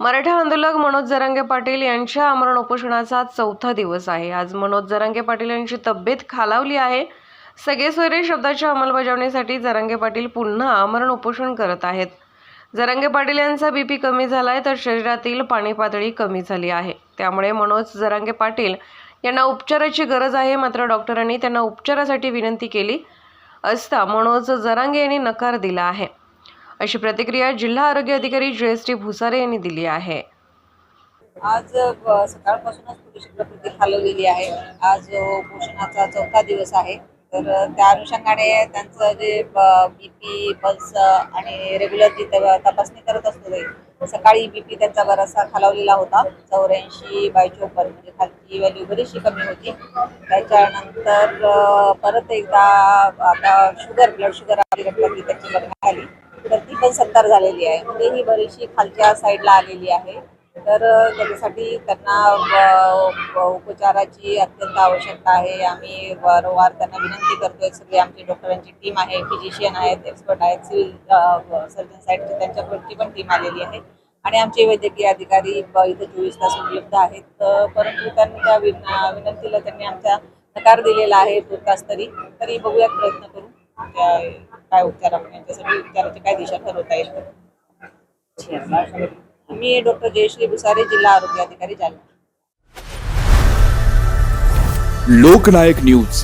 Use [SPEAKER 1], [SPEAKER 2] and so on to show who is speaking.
[SPEAKER 1] मराठा आंदोलक मनोज जरांगे पाटील यांच्या आमरण उपोषणाचा चौथा दिवस आहे. आज मनोज जरांगे पाटील यांची तब्येत खालावली आहे. सगळे सोयरे शब्दाच्या अंमलबजावणीसाठी जरांगे पाटील पुन्हा आमरण उपोषण करत आहेत. जरांगे पाटील यांचा बीपी कमी झाला आहे तर शरीरातील पाणी पातळी कमी झाली आहे. त्यामुळे मनोज जरांगे पाटील यांना उपचाराची गरज आहे. मात्र डॉक्टरांनी त्यांना उपचारासाठी विनंती केली असता मनोज जरांगे यांनी नकार दिला आहे. अशी प्रतिक्रिया जिल्हा आरोग्य अधिकारी जयश्री एस टी भुसारे यांनी दिली आहे.
[SPEAKER 2] आज सकाळपासूनच थोडीशी प्रकृती खालवलेली आहे. आज पोषणाचा उपोषणाचा चौथा दिवस आहे. तर त्या अनुषंगाने त्यांचं जे बी पी पल्स आणि रेग्युलर जी तपासणी करत असतो ते सकाळी बी पी त्यांचा बराचसा खालावलेला होता. चौऱ्याऐंशी बाय चोपन्न म्हणजे खालची व्हॅल्यू बरीचशी कमी होती. त्याच्यानंतर परत एकदा आता शुगर ब्लड शुगर आली रक्तातली त्याची बघण्यात ती झालेली आहे. म्हणजे ही बरीचशी खालच्या साईडला आलेली आहे. तर त्याच्यासाठी त्यांना उपचाराची अत्यंत आवश्यकता आहे. आम्ही वारंवार त्यांना विनंती करतोय. सगळी आमची डॉक्टरांची टीम आहे फिजिशियन आहेत एक्सपर्ट आहेत सिव्हिल सर्जन साईडची त्यांच्याकडची पण टीम आलेली आहे. आणि आमचे वैद्यकीय अधिकारी इथे इथं चोवीस तास उपलब्ध आहेत. परंतु त्यांच्या विन विनंतीला त्यांनी आमचा नकार दिलेला आहे तुर्तास तरी. तरी बघूयात प्रयत्न करू. त्या काय उपचार आपण म्हणजे यांच्यासाठी उपचाराची काय दिशा ठरवता येईल? मी डॉक्टर जयश्री भुसारे जिल्हा आरोग्य अधिकारी जालना.
[SPEAKER 3] लोकनायक न्यूज.